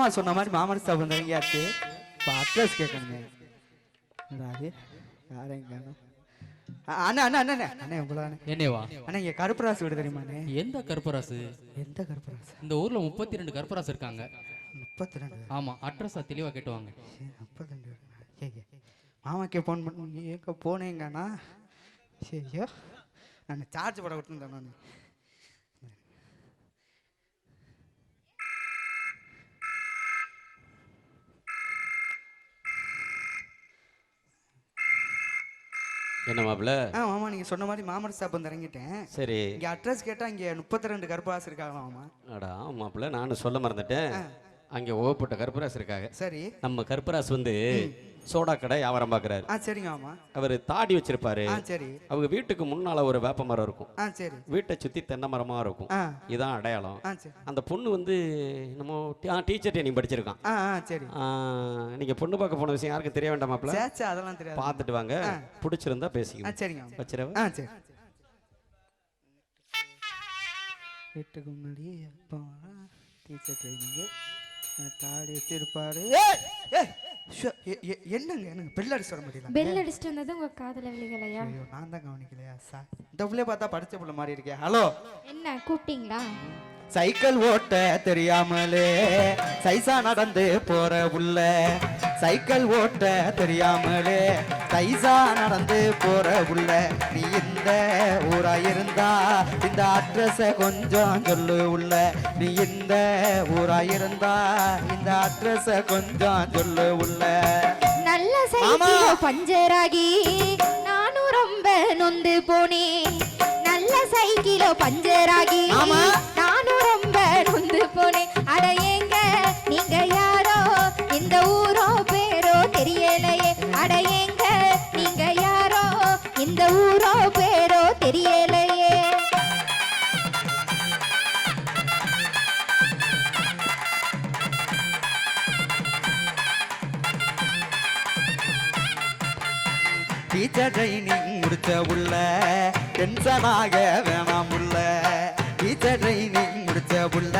மாமா சொன்ன மாதிரி மாமன் ஸ்டாப் வந்தாங்க யாச்சு இப்போ அட்ரஸ் கேட்கணுங்க அது யாரையும் காணும் அண்ணா அண்ணா அண்ணா அண்ணா. உங்களா என்னேவா அண்ணா இங்கே கருப்பராசு வீடு தெரியுமாண்ணே எந்த கருப்பராசு எந்த கருப்பராசு இந்த ஊர்ல முப்பத்தி ரெண்டு கருப்பராசு இருக்காங்க. முப்பத்தி ரெண்டு ஆமா அட்ரஸா தெளிவா கேட்டுவாங்க முப்பத்தி ரெண்டு ஏங்க மாமாக்கே ஃபோன் பண்ணி. எங்கே போனேங்கண்ணா ஐயோ. நான் சார்ஜ் போட விட்டுருந்தேன் நான் என்ன மாப்பிள்ள? ஆ மாமா நீங்கள் சொன்ன மாதிரி மாமன் ஸ்டாப் வந்து இறங்கிட்டேன். சரி. இங்கே அட்ரஸ் கேட்டால் இங்கே முப்பத்தி ரெண்டு கருப்பராசு இருக்காங்களா மாமா. அடா மாப்பிள்ள நானும் சொல்ல மறந்துட்டேன். அங்கே ஓப்பட்ட கருப்பராசு இருக்காங்க. சரி. நம்ம கருப்பராசு வந்து சோடா கடை வியாபாரம் பார்க்குறாரு. ஆ சரிங்க அவர் தாடி வச்சிருப்பாரு. ஆ சரி. அவங்க வீட்டுக்கு முன்னால ஒரு வேப்ப மரம் இருக்கும். ஆ சரி. வீட்டை சுத்தி தென்னை மரமா இருக்கும். ஆ. இதான் அடையாளம். ஆ சரி. அந்த பொண்ணு வந்து நம்ம டீச்சர் ட்ரைனிங் படிச்சிருக்கான். ஆ ஆ சரி. ஆ, நீங்க பொண்ணு பார்க்க போன விஷயம் யாருக்கும் தெரிய வேண்டாம் மாப்பிள்ள? சேச்சா அதெல்லாம் தெரியாது. பார்த்துட்டு வாங்க. பிடிச்சிருந்தா ஆ பேசிக்கலாம் சரிங்க வச்சிரவா? ஆ சரி. வீட்டுக்கு முன்னாடி அப்பா டீச்சர் ட்ரைனிங்கு. தாடி வச்சிருப்பாரு. என்னங்க எனக்கு பெல் அடிச்சு வர முடியல பெல் அடிச்சுட்டு வந்தது உங்க காதல விழிகளையா ஐயோ நான் தான் கவனிக்கலையா சார்? இந்த பிள்ளைய பார்த்தா படிச்ச பிள்ளை மாதிரி இருக்கே. ஹலோ? என்ன கூப்பிட்டீங்களா? சைக்கிள் ஓட்ட தெரியாமலே சைசா நடந்து போற புள்ள சைக்கிள் ஓட்ட தெரியாமலே சைசா நடந்து போற புள்ள நீ இந்த ஊரா இருந்தா இந்த அட்ரஸ கொஞ்சம் சொல்லு உள்ள. நீ இந்த ஊரா இருந்தா இந்த அட்ரஸ கொஞ்சம் சொல்லு உள்ள. நல்ல சைக்கிளோ பஞ்சராகி நானும் ரொம்ப நொந்து போனேன். நல்ல சைக்கிளோ பஞ்சராகி போனே அட ஏங்க நீங்க யாரோ? இந்த ஊரோ பேரோ தெரியலையே. அட ஏங்க நீங்க யாரோ? இந்த ஊரோ பேரோ தெரியலையே. டீச்சர் ட்ரைனிங் முடிச்ச உள்ள டென்ஷனாக வேணாம் உள்ள. டீச்சர் ட்ரைனிங் முடிச்ச உள்ள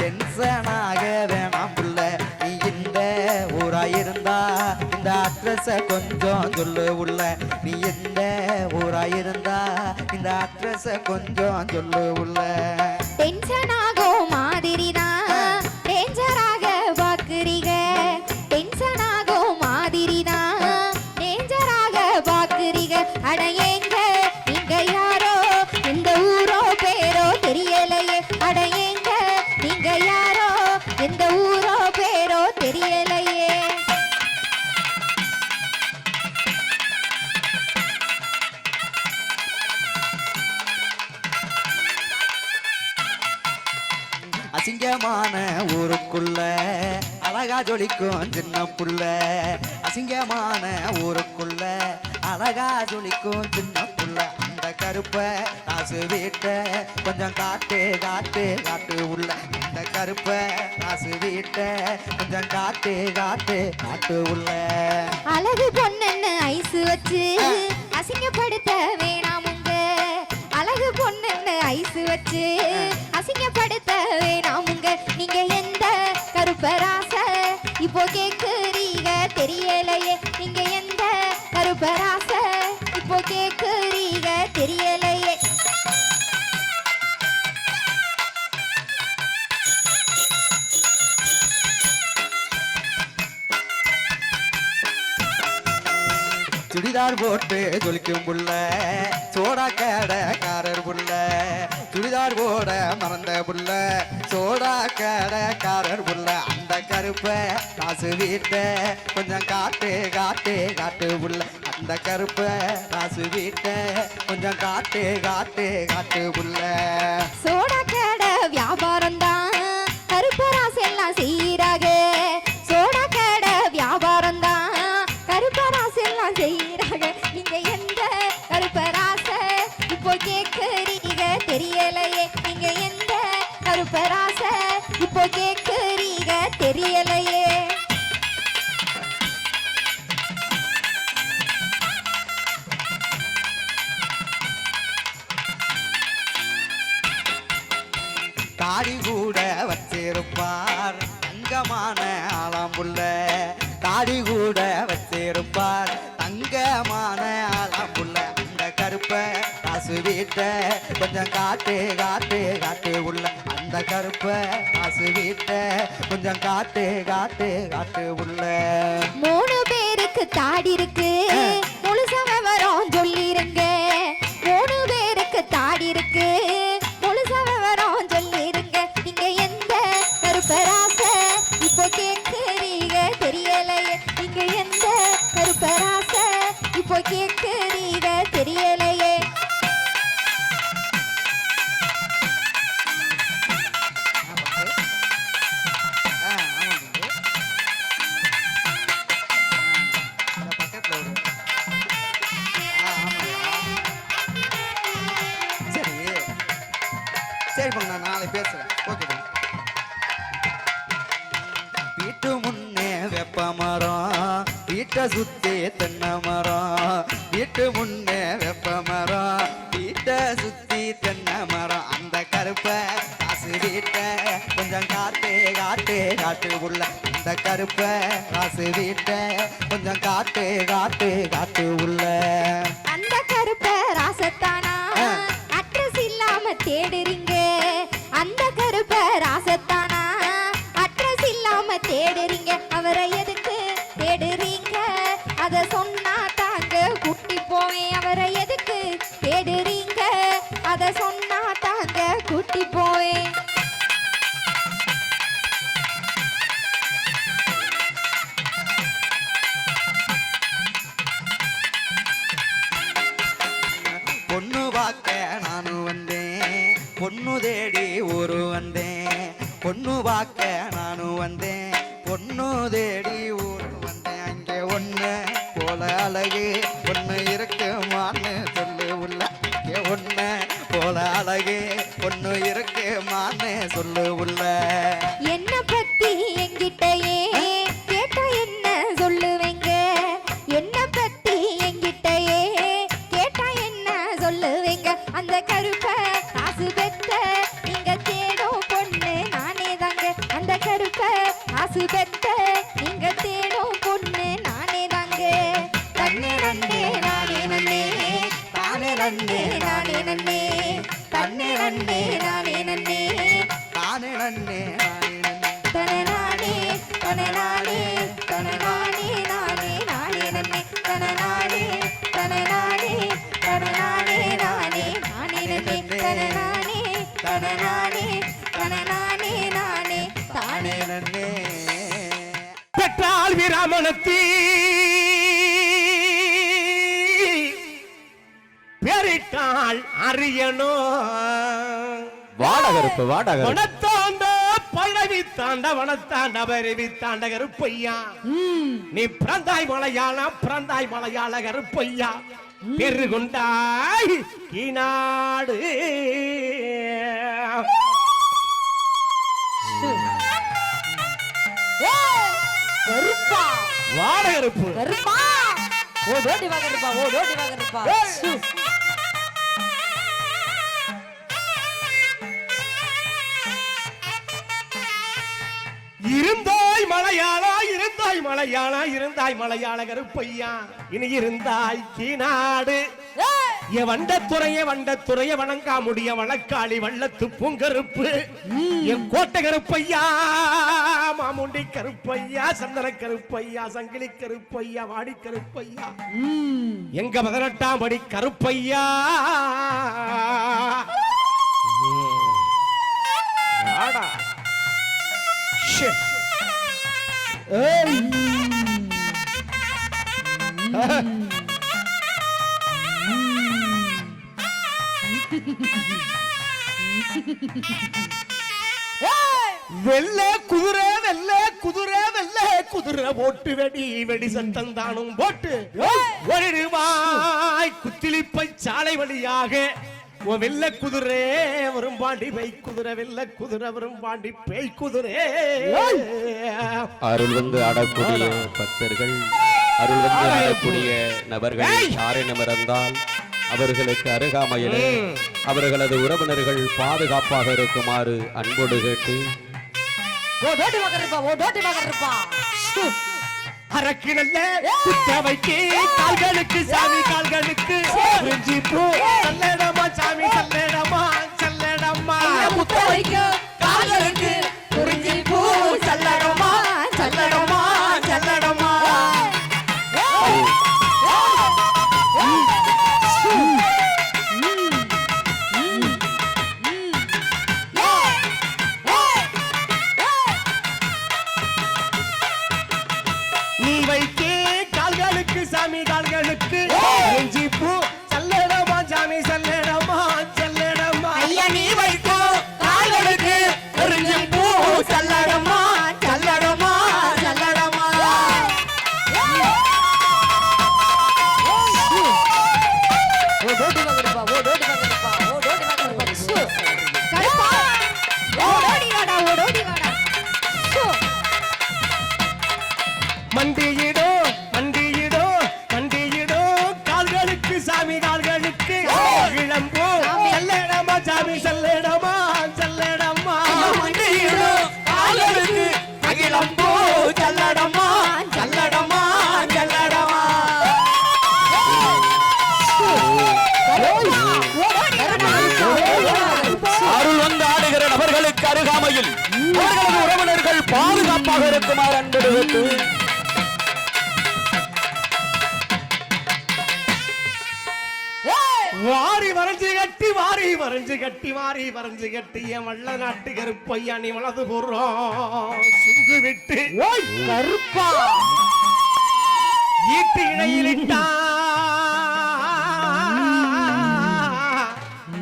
டென்ஷனாக வேணாம் உள்ள நீ இந்த ஊரா இருந்தா இந்த அட்ரஸ கொஞ்சம் சொல்லு உள்ள. நீ இந்த ஊரா இருந்தா இந்த அட்ரஸ கொஞ்சம் சொல்லு உள்ள. டென்ஷன் இந்த ஊரோ பேரோ தெரியலையே. அசிங்கமான ஊருக்குள்ள அழகா ஜொலிக்கும் சின்ன புள்ள. அசிங்கமான ஊருக்குள்ள அழகா ஜொலிக்கும் சின்ன கருப்ப காசு வீட்ட கொஞ்சம் காட்டு காட்டு காட்டு உள்ள. அந்த கருப்ப காசு வீட்ட கொஞ்சம் காட்டு காட்டு காட்டு உள்ள. அழகு பொண்ணுன்னு ஐஸ் வச்சு அசிங்கப்படுத்த வேணாமுங்க அழகு பொண்ணுன்னு ஐஸ் வச்சு அசிங்கப்படுத்த வேணாமுங்க நீங்க எந்த கருப்பராச இப்போ கேக்குறீங்க தெரியலையே. நீங்க எந்த கருப்பராச சுடிதார் போட்டு ஜொலிக்கும் புள்ள சோடா கடைக்காரர் புள்ள சுடிதார் போட மறந்த புள்ள சோடா கடைக்காரர் புள்ள. அந்த கருப்பை காசு வீட்ட கொஞ்சம் காட்டு காட்டு காட்டு புள்ள. அந்த கருப்பை காசு வீட்ட கொஞ்சம் காட்டு காட்டு காட்டு புள்ள. சோடா கடை வியாபாரம் தான் கருப்பராசு எல்லாம் செய்ய தாடி கூட வச்சிருப்பார். தங்க தங்கமான ஆளாம் புள்ள தாடி கூட வச்சிருப்பார். தங்கமான ஆளாம் புள்ள அந்த கருப்ப காசு வீட்ட கொஞ்சம் காட்டு காட்டு காட்டு உள்ள அந்த கருப்ப காசு வீட்ட கொஞ்சம் காட்டு காட்டு காட்டு உள்ள. மூணு பேருக்கு தாடி இருக்கு. முழுசா விவரம் சொல்லிருங்க. மூணு பேருக்கு தாடி இருக்கு. வீட்டு முன்னே வெப்ப மரம் வீட்டை சுத்தி தென்னை மரம் அந்த கருப்பை காசு வீட்டை கொஞ்சம் காட்டு காட்டு காட்டு உள்ள. அந்த கருப்பை காசு வீட்டை கொஞ்சம் காட்டு காட்டு காட்டு உள்ள. தனநானே தனநானே நானே தானே நானே நன்னே. பெற்றால் விராமணத்தி. பெரிட்டால் அரியனோ. வாடகருப்பு வாடகருப்பு வனத்தாண்ட பழவி தாண்ட வனத்தாண்ட பரவி தாண்ட கருப்பையா நீ பிறந்தாய் மலையாள பிறந்தாய் மலையாள கருப்பையா. பெரு கொண்டாய் ஈநாடு கருப்பா வாடகருப்பு கருப்பா ஓடோடி வா கருப்பா ஓடோடி வா கருப்பா சு. இருந்தாய் மலையாளா இருந்தாய் மலையாளா இருந்தாய் மலையாள கருப்பையா இனி இருந்தாய் கீநாடு என் வண்டத்துறைய வண்டத்துறைய வணங்கா முடிய வழக்காளி வள்ளத்து பூங்கருப்பு. என் கோட்டை கருப்பையா மாமுண்டி கருப்பையா சந்தன கருப்பையா சங்கிலி கருப்பையா வாடி கருப்பையா. எங்க பதினெட்டாம் படி கருப்பையா. ஆடா. வெள்ள குதிரை வெள்ள குதிரை வெள்ள குதிரை போட்டு வெடி வெடி சத்தம் தானும் போட்டு ரூபாய் குத்திலிப்பை சாலை வழியாக வெள்ள குதிரை வரும் பாண்டி பேய் குதிரை வெள்ள குதிரை வரும் பாண்டி பேய் குதிரை. அருள் வந்து ஆடக்கூடிய பக்தர்கள் அருள் வந்து ஆடக்கூடிய நபர்கள் ஏய்! யாரேனும் இருந்தால் அவர்களுக்கு அருகாமையிலே. அவர்களது உறவினர்கள் பாதுகாப்பாக இருக்குமாறு அன்போடு கேட்டு அரக்கு நல்ல குத்த வைக்கே கால்களுக்கு சாமி கால்களுக்கு பூ சல்லடமா சாமி செல்லடம்மா செல்லடம்மா. முத்த வைக்கும்? மண்டியிடோ வரைஞ்சு கட்டி வாரி வரைஞ்சு கட்டி என் வள்ள நாட்டு கருப்பையா நீ வலது போடுறோம் சுங்கு விட்டு கருப்பா. ஈட்டு இணையிலிட்டா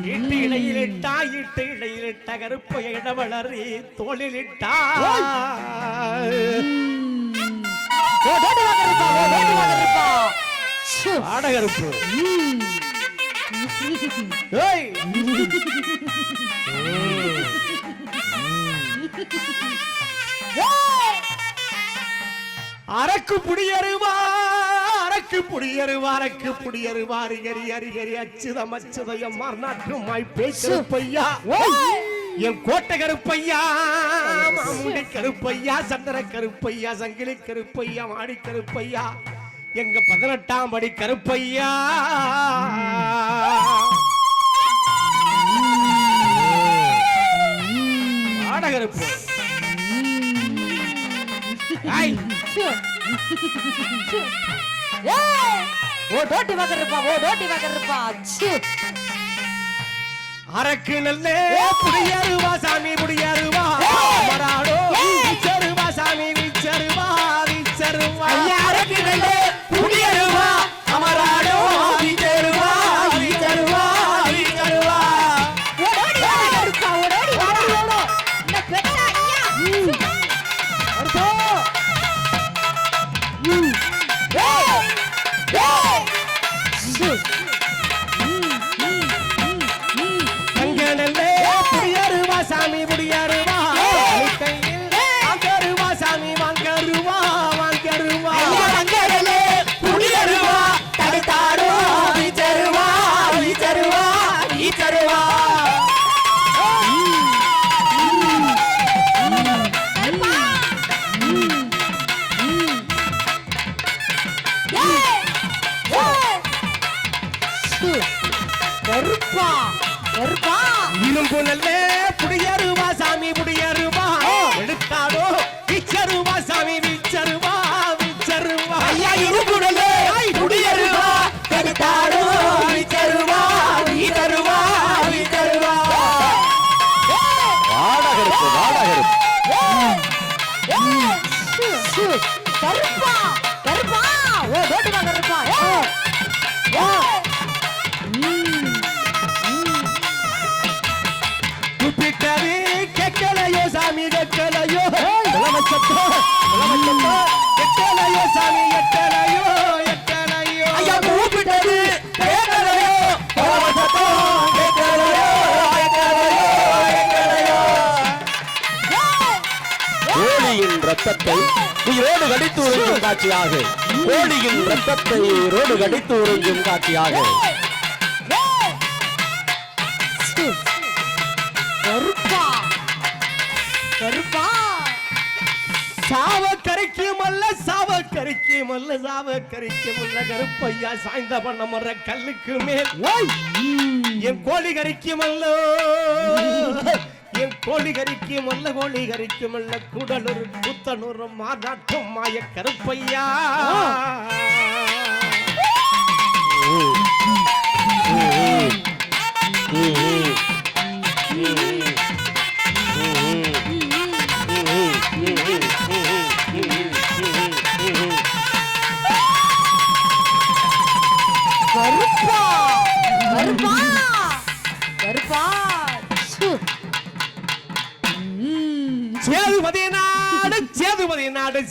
ஈட்டு இணையிலிட்டா ஈட்டு இணையிலிட்ட கருப்பைய இடவளரி தோளிலிட்டா சு ஆடகருப்பு அரக்கு புடியருவா அரக்கு புடியருவா அரக்கு புடியருவா அரிகரி அரிகரி அச்சுதம் அச்சுதயம் மார்நாட்டுமாய் பேச்சருப்பையா என் கோட்டை கருப்பையா மாமுண்டி கருப்பையா சந்திர கருப்பையா சங்கிலி கருப்பையா மாடி கருப்பையா. எங்க பதினெட்டாம் படி கருப்பையா? ஆடகருப்பு ஐய் ஏய். ஓடோடி வாங்கறப்பா ஓடோடி வாங்கறப்பா சு அரக்கு நல்லே புடியருவா சாமி புடியருவா. மராடோ விச்சருவா சாமி விச்சருவா விச்சருவா. அரக்கு நல்லே சாமி எட்டலையோ எட்டலையோ ஐயா கூப்பிட்டது கேட்கலையோ பரவசத்தோ கேட்கலையோ கேட்கலையோ கேட்கலையோ கோழியின் ரத்தத்தை உயிரோடு கடித்து உறிஞ்சும் காட்சியாக. கோழியின் ரத்தத்தை உயிரோடு கடித்து உறிஞ்சும் காட்சியாக. கருப்பா கருப்பா. மல்ல சாவ கறிக்கு மல்ல சாவ கறிக்கு முல்ல கருப்பையா சாய்ந்த பண்ண மர கல்லுக்கு மேல். என் கோழி கறிக்கு மல்லோ என் கோழி கறிக்கு மல்ல கோழி கறிக்கு மல்ல குடலூர் புத்தனூர் மாநாட்டம் மாய கருப்பையா.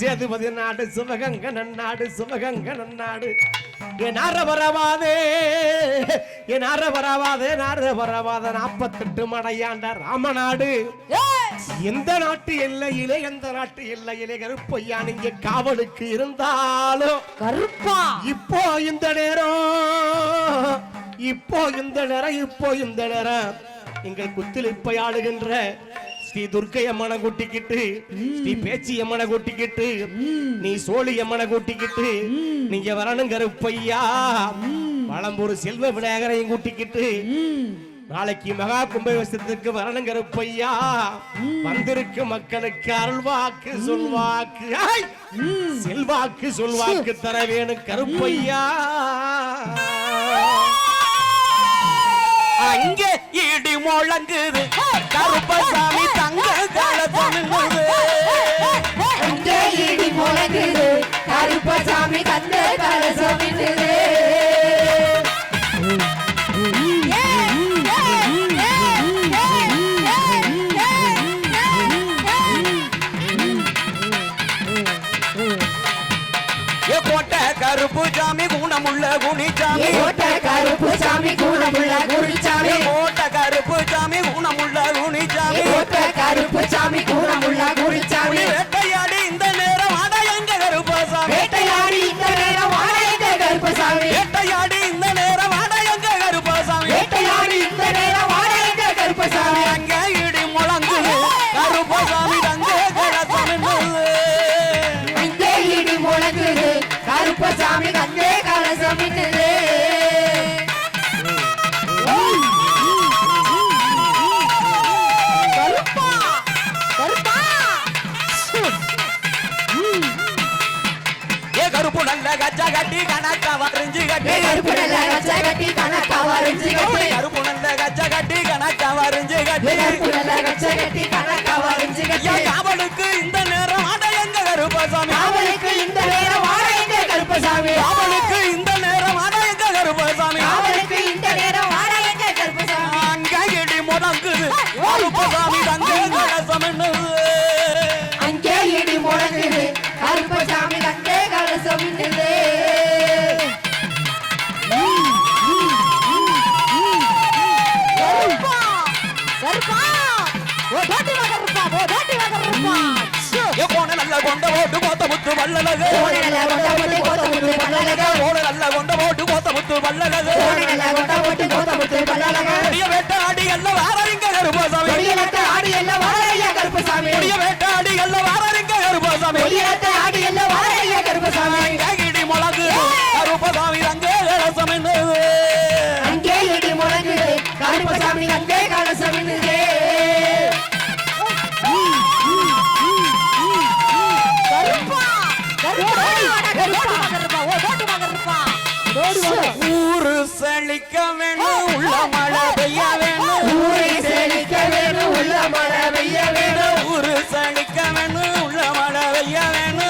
சேதுபதி நாடு நாடு சிவகங்க நன்னாடு சிவகங்க நன்னாடு. என் அறவரவாதே என் அறவரவாதே அறவரவாத நாற்பத்தெட்டு மடையாண்ட ராமநாடு. ஏய், எந்த நாட்டு எல்லையிலே எந்த நாட்டு எல்லையிலே கருப்பையா நீங்க காவலுக்கு இருந்தாலும் கருப்பா! இப்போ இந்த நேரம் இப்போ இந்த நேரம் இப்போ இந்த நேரம் எங்கள் குத்திலிப்பை ஆளுகின்ற ஸ்ரீ துர்க்கை அம்மனை கூட்டிக்கிட்டு ஸ்ரீ பேச்சி அம்மனை கூட்டிக்கிட்டு நீ சோழி அம்மனை கூட்டிக்கிட்டு நீங்க வரணும் கருப்பையா. வளம்பூர் செல்வ விநாயகரையும் கூட்டிக்கிட்டு நாளைக்கு மகா கும்பகோஷத்துக்கு வரணும் கருப்பையா. வந்திருக்கு மக்களுக்கு அருள்வாக்கு சொல்வாக்கு! செல்வாக்கு சொல்வாக்கு தர வேணும் கருப்பையா. அங்கே இடி முழங்குது. கருப்பசாமி தங்க கலசனுங்குது அங்கே இடி முழங்குது. கருப்பசாமி கந்த கலசம் மின்னுது. கட்டி ஏ கருப்பு நல்ல கச்சை கட்டி. கணக்கா வரைஞ்சு கட்டி கருப்பு நல்ல கச்சா கட்டி. கணக்கா வரைஞ்சு கட்டி கருப்பு நல்ல கச்சை கட்டி போன நல்ல கொண்ட போட்டு கோத்த முத்து வல்லலகு. போன நல்ல கொண்ட போட்டு கோத்த முத்து வல்லலகு. பெரிய வேட்டாடி எல்லாம் வாரறிங்க கருப்பசாமி. கொடியலத்த ஆடி எல்லாம் வாழையா கருப்பசாமி. பெரிய வேட்டாடி எல்லாம் வாரறிங்க கருப்பசாமி. கொடியலத்த ஆடி எல்லாம் வாழையா கருப்பசாமி. இடி முழங்கு கருப்பசாமி தங்க கலசம் அங்கே இடி முழங்குது கருப்பசாமி கந்தே கலசம் ஊரு செழிக்க வேணும் உள்ள மழை பெய்ய வேணும். ஊரை செழிக்க வேணும் உள்ள மழை பெய்ய வேணும். ஊரு செழிக்க வேணும் உள்ள மழை பெய்ய வேணும்.